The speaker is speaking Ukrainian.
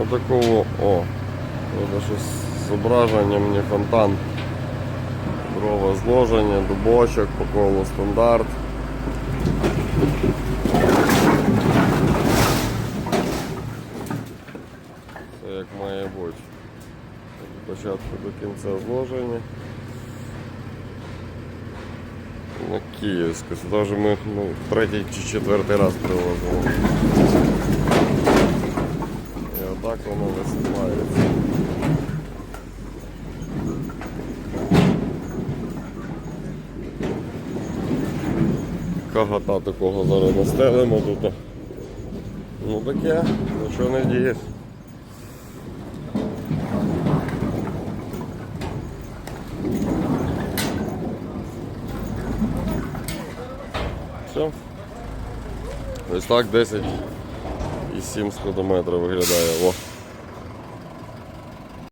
Отакого, о, це щось зображенням, не фонтан. Дрова зложення, дубочок, по колу стандарт. Все як має бути. Від початку до кінця зложення. На Київську. Сюди вже ми ну, третій чи четвертий раз привозимо. І отак воно висипається. Кагата такого зараз настелимо тут. Ну таке, нічого не дієш. Все. Ось так 10 і 7 скудометрів виглядає. О.